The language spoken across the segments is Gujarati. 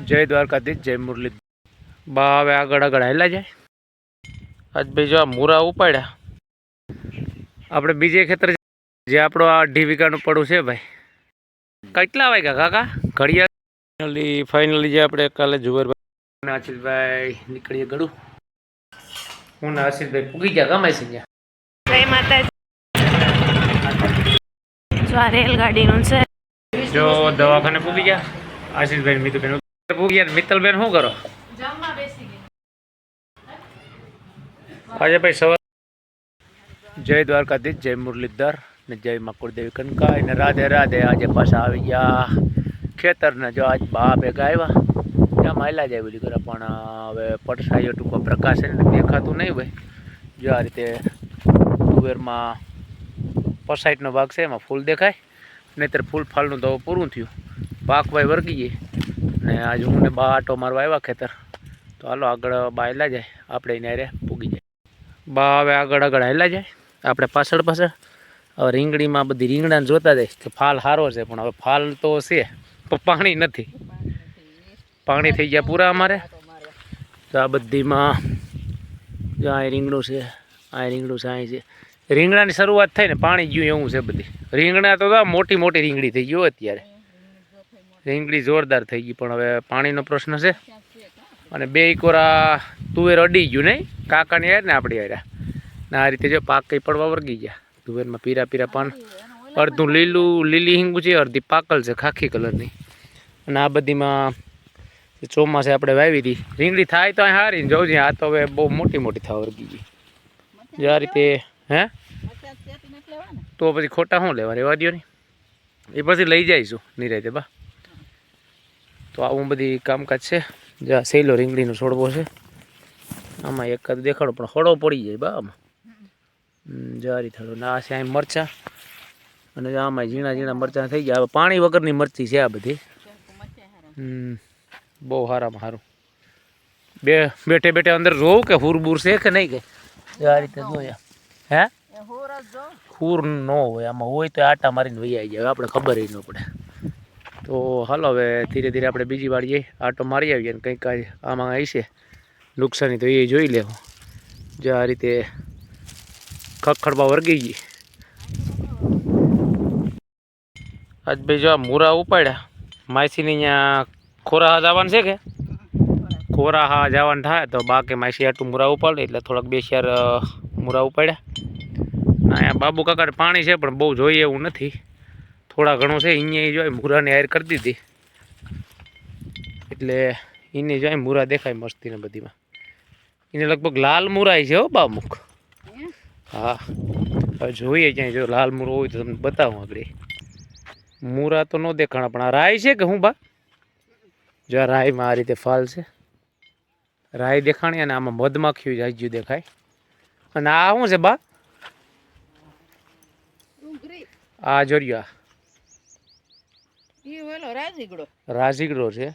જય દ્વારકાધીશ જય મુરલી બા હવે આગળ આગળ હાલ્યા જાય. આજ ભાઈ જો આ મૂરા ઉપાડ્યા. આપણે બીજે ખેતર જે આપણો આ અઢી વીઘાનું પડું છે ભાઈ. કેટલા વાગ્યા કાકા? ઘડિયાળ. ફાઇનલી ફાઇનલી જે આપણે કાલે જુવેરભાઈ આશીષભાઈ નીકળીએ ગળું. હું ને આશીષભાઈ પૂગી ગયા ગમે છે ત્યાં. જય માતાજી. રેલગાડીનું છે. જો દવાખાને પૂગી ગયા. આશીષભાઈ ગયા મિત્તલબેન શું કરો? આજે ભાઈ સવાર જય દ્વારકાધીશ જય મુરલીધર ને જય મકુરદેવી કનકાઈ ને રાધે રાધે. આજે પાછા આવી ગયા ખેતર ને જો આજ બા ભેગા આવ્યા. ત્યાં માયલા જાય બધી કરે પણ હવે પડસાયો ટૂંકો પ્રકાશ એને દેખાતું નહીં ભાઈ. જો આ રીતે તુવેરમાં પસાઈટનો ભાગ છે એમાં ફૂલ દેખાય. નહીતર ફૂલ ફાલનું તો પૂરું થયું. પાક ભાઈ વર્ગી ગઈ. ને આજે હું ને બા આટો મારવા આવ્યા ખેતર. તો હાલો આગળ બા હેલા જાય. આપણે એને અરે પૂગી જાય. બા હવે આગળ આગળ હેલા જાય. આપણે પાછળ પાછળ હવે રીંગણીમાં બધી રીંગણાને જોતા જાય કે ફાલ સારો છે, પણ હવે ફાલ તો છે, પણ પાણી નથી. પાણી થઈ ગયા પૂરા અમારે. તો આ બધીમાં જો આ રીંગણું છે, આ રીંગણું છે અહીં છે. રીંગણાની શરૂઆત થઈ ને પાણી ગયું એવું છે બધી. રીંગણા તો મોટી મોટી રીંગણી થઈ ગયું અત્યારે. રીંગણી જોરદાર થઈ ગઈ, પણ હવે પાણીનો પ્રશ્ન છે. અને બે કોરા તુવેર અડી ગયું નહીં, કાકાની યાર ને આપણી યાર ને આ રીતે જો પાક કંઈ પડવા વળગી ગયા. તુવેરમાં પીરા પીરા પાન. અડધું લીલું, લીલી હિંગું છે, અડધી પાકલ છે, ખાખી કલરની. અને આ બધીમાં ચોમાસે આપણે વાવી હતી રીંગણી થાય તો હારી છે, આ તો હવે બહુ મોટી મોટી થવા વર્ગી ગઈ. જે આ રીતે, હે? તો પછી ખોટા શું લેવા રેવા દો ને. એ પછી લઈ જઈશું નિરાતે બા. તો આવું બધી કામકાજ છે. જ્યાં સહેલો રીંગણીનો છોડવો છે. આમાં એકાદ દેખાડો પણ હળો પડી જાય બા આમાં. જારી થડો ને આ છે અહીં મરચાં. અને આમાં ઝીણા ઝીણા મરચાં થઈ ગયા. હવે પાણી વગરની મરચી છે આ બધી. હમ, બહુ સારામાં સારું બે બેઠે બેઠે અંદર જોવું કે હુરબુર છે કે નહીં કે? આ રીતે જોયા. હે? ખૂર ન હોય. આમાં હોય તો આટા મારીને વહી આવી જાય આપણે ખબર ન પડે. તો હાલો હવે ધીરે ધીરે આપણે બીજી વાર જઈએ આટો મારી આવીએ ને કંઈક કાંઈ આમાં આવી છે નુકસાની તો એ જોઈ લેવું. જે આ રીતે ખખડબા વર્ગી ગઈ. આજ ભાઈ જો આ મૂરા ઉપાડ્યા. માસીની અહીંયા ખોરા જવાનું છે કે? ખોરા હા જવાનું થાય તો બાકી માસી આટલું મૂરા ઉપાડે એટલે થોડાક બે શેર મૂરા ઉપાડ્યા. અહીંયા બાબુ કાકા પાણી છે પણ બહુ જોઈએ એવું નથી. થોડા ઘણું છે અહીંયા જોઈ મૂરાને હાર કરી દીધી. એટલે એને જોઈ મૂરા દેખાય મસ્તીને બધીમાં. એને લગભગ લાલ મૂરાય છે હો બામુખ. હા? હવે જોઈએ ક્યાંય જો લાલ મૂરો હોય તો તમને બતાવું આગળ. મૂરા તો ન દેખાણા પણ આ રાય છે કે હું બા? જો આ રાયમાં આ રીતે ફાલ છે. રાય દેખાણી અને આમાં મધમાખીઓ જાજ્યું દેખાય. અને આ શું છે બા? આ જોરિયો આ. રાજગડો. છે.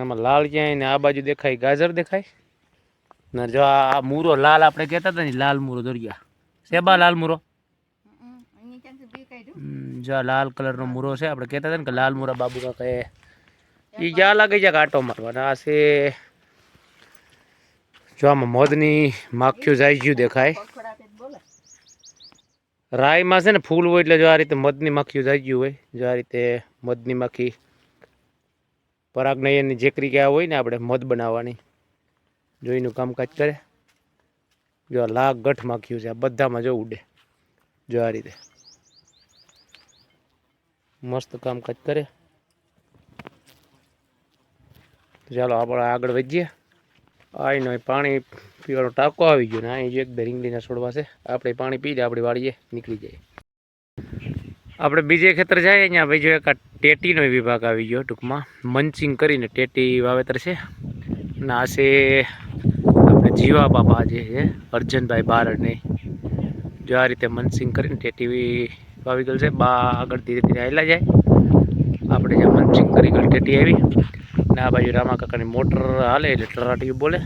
આમાં લાલ ક્યાંય ને આ બાજુ દેખાય ગાજર દેખાય? ને જો આ મૂરો લાલ આપણે કહેતા હતા ને લાલ મૂરો દોરિયા. સેબા લાલ મૂરો? જો લાલ કલરનો મૂરો છે આપણે કહેતા હતા ને કે લાલ મૂરા બાબુ કાકા એ. એ જ્યાં લાગે છે કાંટો મારવાના? આ છે જો આમાં મોદની માખ્યું જાય ગયું દેખાય. રાયમાં છે ને ફૂલ હોય એટલે જો આ રીતે મધની માખીઓ જાય ગયું હોય, જો આ રીતે મધની માખી પરાગનયનની જેકરી ગયા હોય ને આપણે મધ બનાવવાની જોઈનું કામકાજ કરે. જો આ લાખ ગઠ માખ્યું છે, આ બધામાં જો ઉડે, જો આ રીતે મસ્ત કામકાજ કરે. ચાલો આપણે આગળ વધીએ. આઈનો અહીં પાણી પીવાનો ટાંકો આવી ગયો ને અહીં જો એક બે રીંગણીના છોડવા છે. આપણે પાણી પી જાય આપણી વાડીએ નીકળી જાય. આપણે બીજે ખેતર જાય અહીંયા, ભાઈ જો એક આ ટેટીનો વિભાગ આવી ગયો ટૂંકમાં. મંચિંગ કરીને ટેટી વાવેતર છે. અને આ આપણે જીવા બાપા જે છે, અર્જનભાઈ બારડને. જો આ રીતે મંચિંગ કરીને ટેટી વાવી ગયેલ છે, બા આગળ ધીરે ધીરે આવેલા જાય. આપણે જ્યાં મંચિંગ કરી ગયેલ ટેટી આવી ને આ બાજુ રામા કાકાની મોટર હાલે એટલે ટરાટીયું બોલે.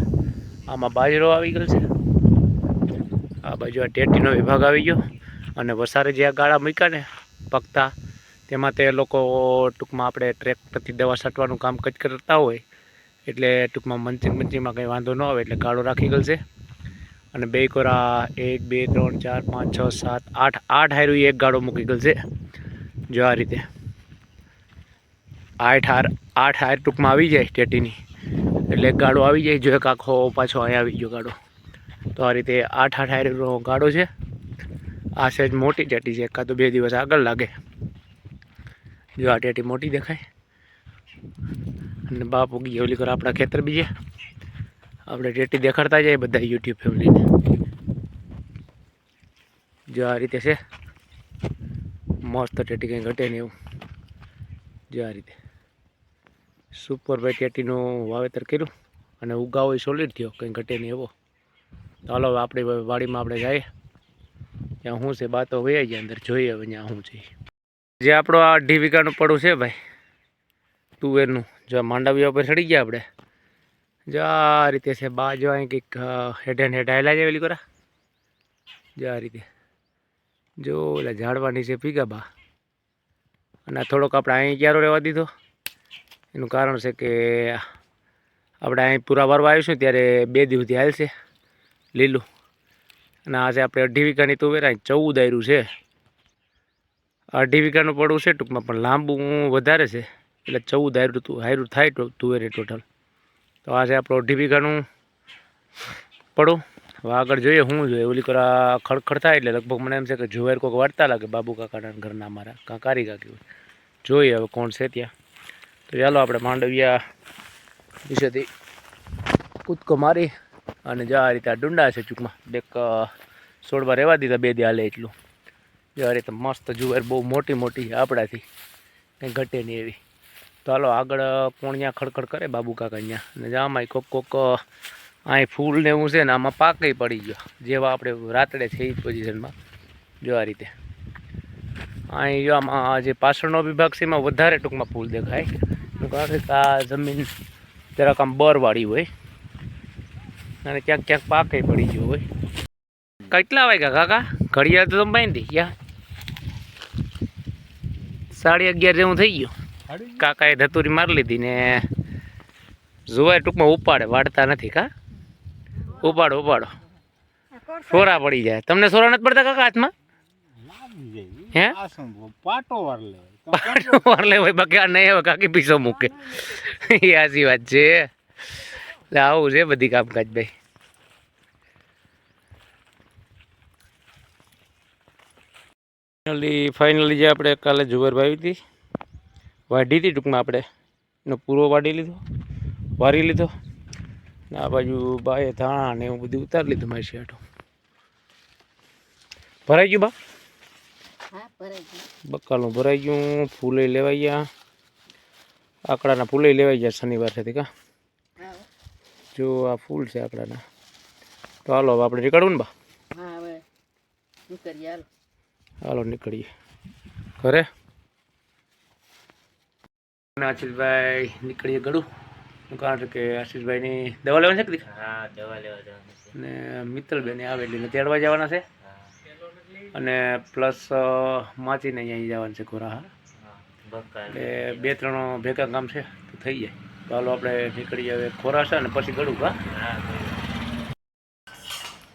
આમાં બાજરો આવી ગયેલ છે. આ બાજુ આ ટેટીનો વિભાગ આવી ગયો. અને વસારે જે આ ગાળા મૂક્યા ને પગતા તેમાં તે લોકો ટૂંકમાં આપણે ટ્રેક્ટરથી દવા છાંટવાનું કામ કચ કરતા હોય, એટલે ટૂંકમાં મંચિંગ મંચિંગમાં કંઈ વાંધો ન આવે, એટલે ગાળો રાખી ગયેલ છે. અને બે કોરા, એક, બે, ત્રણ, ચાર, પાંચ, છ, સાત, આઠ આઠ હારું એક ગાળો મૂકી ગયેલ છે. જો આ રીતે. આઠ હાર આઠ હાર ટૂંકમાં આવી જાય ટેટીની. એટલે ગાળો આવી જાય, જો એક આખો પાછો અહીંયા આવી ગયો ગાડો. તો આ રીતે આઠ આઠ હારનો ગાડો છે. આ સહેજ મોટી ટેટી છે, કાં તો બે દિવસ આગળ લાગે. જો આ ટેટી મોટી દેખાય. અને બાપ ઉગી ઓલી કર આપણા ખેતર બીજે. આપણે ટેટી દેખાડતા જઈએ બધા યુટ્યુબ ફેમિલીને. જો આ રીતે છે. મસ્ત ટેટી કંઈ ઘટે નહીં એવું. જો આ રીતે. સુપરભાઈ ટેટીનું વાવેતર કર્યું અને ઉગાવો સોલિડ થયો, કંઈ ઘટે નહીં એવો. ચાલો હવે આપણી વાડીમાં આપણે જઈએ. ત્યાં શું છે બાતો વહી જાય અંદર, જોઈએ હવે ત્યાં શું છે. જે આપણો આ અઢી વીઘાનું પડું છે ભાઈ, તુવેરનું, જો માંડવીઓ પર ચડી ગયા આપણે. જો રીતે છે, બા જો અહીં કંઈક હેઠે હેઠ આવેલા છે, પેલી કોરા? જો રીતે. જો ઓલા ઝાડવા નીચે પીગા બા. અને થોડોક આપણે અહીં ક્યારો રહેવા દીધો? એનું કારણ છે કે આપણે અહીં પૂરા વારવા આવીશું ત્યારે બે દિવસથી છે લીલું. અને આજે આપણે અઢી વીઘાની તુવેર અહીં ચૌદ આયરું છે. અઢી વીઘાનું પડવું છે ટૂંકમાં, પણ લાંબુ વધારે છે. એટલે ચૌદ આયરું તું હાયરું થાય તુવેરે ટોટલ. તો આજે આપણું અઢી વીઘાનું પડું. હવે આગળ જોઈએ હું જોઈએ. ઓલી કરા ખડખડ થાય એટલે લગભગ મને એમ છે કે જુવેર કોઈક વાર્તા લાગે બાબુ કાકાના ઘરના મારા, કાં કારી કાકી જોઈએ હવે કોણ છે ત્યાં. તો ચાલો આપણે માંડવિયા વિશેથી કૂદકો મારી અને જો આ રીતે આ ડુંડા છે ચૂકમાં એક સોડવા રહેવા દીધા બે દી એટલું. જો આ રીતે મસ્ત જુવાર બહુ મોટી મોટી છે આપણાથી કંઈ ઘટે નહીં એવી. તો હાલો આગળ કોણ ત્યાં ખડખડ કરે બાબુ કાકા અહીંયા. અને આમાં કોક કોક અહીં ફૂલ ને એવું છે ને આમાં પાકે પડી ગયો. જેવા આપણે રાતડે છે એ પોઝિશનમાં. જો આ રીતે. અહીં જો આમાં જે પાછળનો વિભાગ છે એમાં વધારે ટૂંકમાં ફૂલ દેખાય. કારણ કે આ જમીન જરાક આમ બરવાળી હોય. અને ક્યાંક ક્યાંક પાકે પડી ગયો હોય. કેટલા વાગ્યા કાકા? ઘડિયાળ તો તમે બાંધી ગયા સાડી અગિયાર જેવું થઈ ગયું. કાકાએ ધતુરી મારી લીધી ને જોવાય ટૂંકમાં ઉપાડે વાળતા નથી કા? ઉપાડો ઉપાડો. સોરા પડી જાય. તમને સોરા નથી પડતા કાકા હાથમાં? હે? પાટો વાર લે પાડો મારલે ભાઈ બાકી નહીં હવે કાકી પીસો મૂકે. એ સાચી વાત છે. આવું છે બધી કામકાજ ભાઈ. ફાઇનલી ફાઇનલી જે આપણે કાલે જુવાર વાવી હતી, વાઢી હતી ટૂંકમાં આપણે. એનો પૂરો વાઢી લીધો, વારી લીધો. ને આ બાજુ બાએ ધાણા ને એવું બધું ઉતારી લીધું મારી શેઠું. ભરાઈ ગયું બા? હા ભરાઈ ગયું. બકાલું ભરાઈ ગયું. ફૂલે લેવાઈ ગયા. આકડાના ફૂલે લેવાઈ ગયા શનિવાર છે કા જો આ ફૂલ છે આકડાના. તો હાલો હવે આપણે નીકળવું ને બા? હાલો. હાલો નીકળીએ. ઘરે? આશીષભાઈ નીકળીએ ગળું. કારણ કે આશીષભાઈની દવા લેવાની છે કે? હા દવા લેવા જવાનું છે. અને મિત્તલબેન આવે એટલે તેડવા જવાના છે? અને પ્લસ માચીને અહીંયા જવાનું છે ખોરા એટલે બે ત્રણ ભેગા કામ છે તો થઈ જાય. તો હાલો આપણે નીકળીએ ખોરા છે અને પછી ગળું કા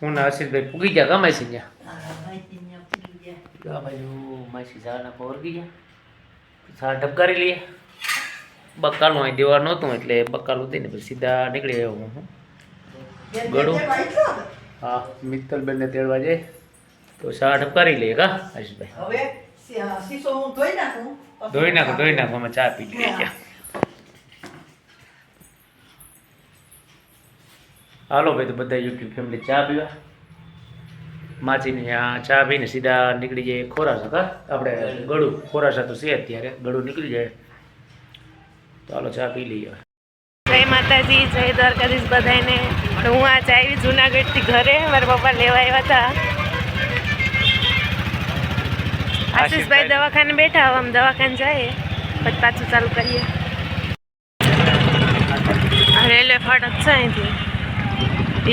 હું ને હર્ષિતભાઈ પૂગી ગયા કામ આવીશ ત્યાં બાજુ માસી ઝાડના પર વર્ગી ગયા. ઝાડ ઢબકારી લઈએ. બકાલું અહીં દેવા નહોતું એટલે બકાલું દઈને પછી સીધા નીકળી આવ્યો હું ગળું. હા. મિત્તલબેનને તેડવા જાય તો શા કરી લઈએ કા આશીષભાઈ હવે શીશો હું ધોઈ નાખું. ધોઈ નાખો ધોઈ નાખો અમે ચા પી લઈએ. ત્યાં હાલો ભાઈ તો બધા યુટ્યુબ ફેમિલી ચા પીવા. માચીને આ ચા પીને સીધા નીકળી જાય ખોરાસા કા આપણે ગળું ખોરાસા તો છે અત્યારે ગળું નીકળી જાય. તો હાલો ચા પી લઈએ. જય માતાજી જય દ્વારકાધીશ બધાને હું આજે આવી જુનાગઢથી ઘરે મારા પપ્પા લેવા આવ્યા હતા. આશીષભાઈ દવાખાને બેઠા હવે અમે દવાખાને જઈએ. પછી પાછું ચાલુ કરીએ. રેલવે ફાટક છે અહીંથી.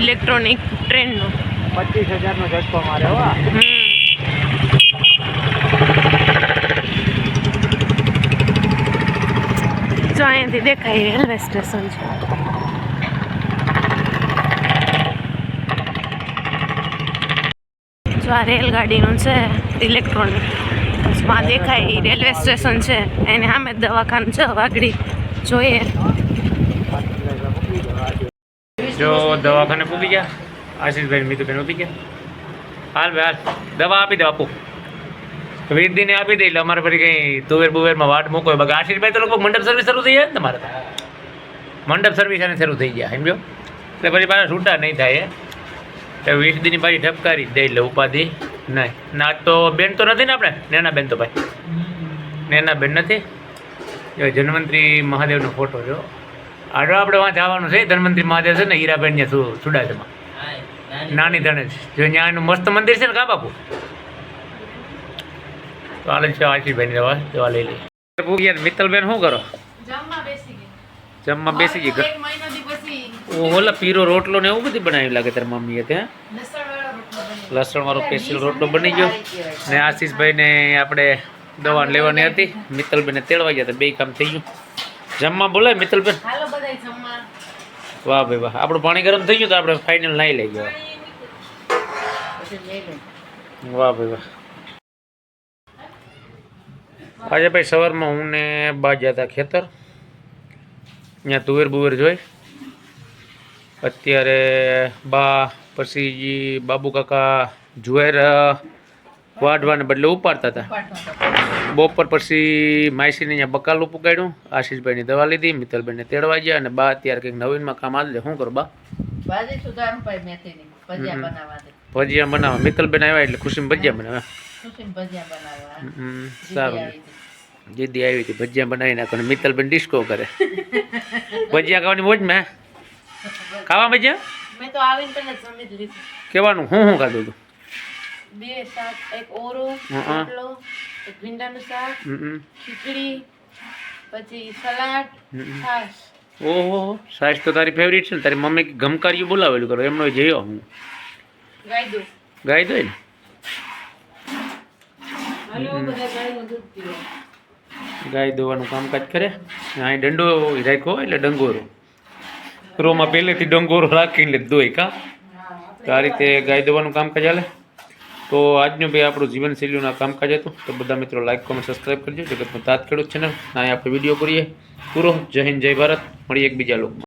ઇલેક્ટ્રોનિક ટ્રેનનું. પચીસ હજારનો ઝટકો મારે હો હમ. જો અહીંયાથી દેખાય રેલવે સ્ટેશન છે. જો આ રેલગાડીનું છે ઇલેક્ટ્રોનિક. માં દેખાય એ રેલવે સ્ટેશન છે. એની સામે દવાખાનું છે વાગડી જોઈએ. જો દવાખાને પૂકી ગયા. આશીષભાઈ મીતુબેન ઊભી ગયા. હાલ ભાઈ, હાલ. દવા આપી દો, આપું. વીરદીને આપી દે, એટલે અમારે ફરી કંઈ તુવેર બુવેરમાં વાટ મૂકો બાકી આશીષભાઈ તો લોકો મંડપ સર્વિસ શરૂ થઈ જાય ને તમારે મંડપ સર્વિસ એને શરૂ થઈ ગયા, સમજો? એટલે પછી પાછા છૂટા નહીં થાય એ વીસ દીની પાછી ઠપકારી જ દે એટલે ઉપાધિ. નહીં. ના તો બેન તો નથી ને આપણે? નેના બેન તો ભાઈ. નેના બેન નથી? જો જન્મંત્રી મહાદેવનો ફોટો જો. આડો આપણે વાં જવાનું છે. ધન્વંતરી મહાદેવ છે ને હીરાબેન ત્યાં સુ સુડાજમાં. નાની ધણેજ જો ત્યાં એનું મસ્ત મંદિર છે ને કા બાપુ? તો આલે છે આશીષભાઈની જવા જવા લઈ લઈએ. ભૂગ્યા મિત્તલબેન શું કરો? જમવા બેસી ગઈ. ઓલા પીરો રોટલો ને એવું બધું બનાવી લાગે તારી મમ્મીએ ત્યાં? લસણવાળો સ્પેશિયલ રોટલો બની ગયો. ને આશીષભાઈને આપણે દવા લેવાની હતી. મિત્તલબેને તેડવા ગયા હતા. બે કામ થઈ ગયું. જમવા બોલાય મિત્તલબેન. વાહ ભાઈ વાહ. આપણું પાણી ગરમ થઈ ગયું તો આપણે ફાઇનલ નાઈ લઈ ગયા. વાહ ભાઈ વાહ. આજે ભાઈ સવારમાં હું ને બા ગયા હતા ખેતર. ત્યાં તુવેર બુવેર જોઈ. અત્યારે બા પછી ઈ બાબુ કાકા જુએર વાઢવાને બદલે ઉપાડતા હતા. બપોર પછી માયસીને અહીંયા બકાલું પુગાડ્યું આશીષભાઈની દવા લીધી મિત્તલભાઈને તેડવા ગયા અને બા અત્યારે કંઈક નવીનમાં કામ આવે શું કરો બા? ભજીયા. બનાવવા મિત્તલબેન આવ્યા એટલે ખુશીમાં ભજીયા બનાવ્યા સારું. આવી દીદી આવી હતી ભજીયા બનાવી નાખો મિત્તલબેન ડિસ્કો કરે. ભજીયા ખાવાની મોજ મેં ખાવા ભજીયા મેં તો આવીને પહેલા જમી લીધું. કહેવાનું હું શું ખાધું હતું બે શાક એક ઓરો રોટલો એક ભીંડાનું શાક. ખીચડી પછી સલાડ છાશ. ઓહો સાઈઝ તો તારી ફેવરિટ છે ને. તારી મમ્મી ગમકાર્યું બોલાવેલું કરો એમનો જયો હું. ગાય દો ને? દૂધ પીવો ગાય દોવાનું કામકાજ કરે. અહીં દંડો રાખ્યો એટલે ડંગોરો. રોમાં પહેલેથી ડંગોરો રાખીને દોય કા? તો આ રીતે ગાય દોવાનું કામકાજ હાલે. તો આજનું ભાઈ આપણું જીવનશૈલીનું કામકાજ હતું. તો બધા મિત્રો લાઈક કોમેન્ટ સબસ્ક્રાઈબ કરજો. જગતનો તાત ખેડૂત ચેનલ ને આપણે વીડિયો કરીએ. પૂરો. જય હિન્દ, જય ભારત. મળીએ એકબીજા લોકમાં.